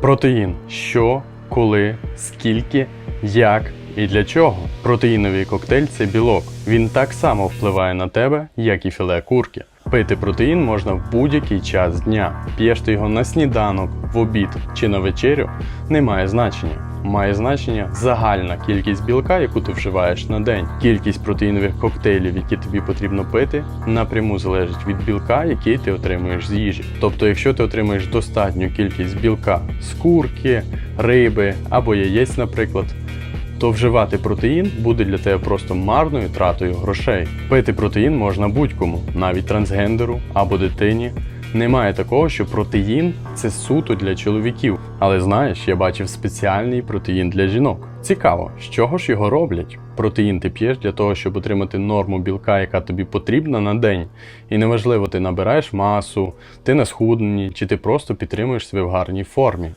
Протеїн. Що, коли, скільки, як і для чого. Протеїновий коктейль це білок. Він так само впливає на тебе, як і філе курки. Пити протеїн можна в будь-який час дня. П'єш ти його на сніданок, в обід чи на вечерю не має значення. Має значення загальна кількість білка, яку ти вживаєш на день. Кількість протеїнових коктейлів, які тобі потрібно пити, напряму залежить від білка, який ти отримуєш з їжі. Тобто, якщо ти отримуєш достатню кількість білка з курки, риби або яєць, наприклад, то вживати протеїн буде для тебе просто марною тратою грошей. Пити протеїн можна будь-кому, навіть трансгендеру або дитині. Немає такого, що протеїн це суто для чоловіків. Але знаєш, я бачив спеціальний протеїн для жінок. Цікаво, з чого ж його роблять? Протеїн ти п'єш для того, щоб отримати норму білка, яка тобі потрібна на день. І неважливо, ти набираєш масу, ти на схудненні, чи ти просто підтримуєш себе в гарній формі.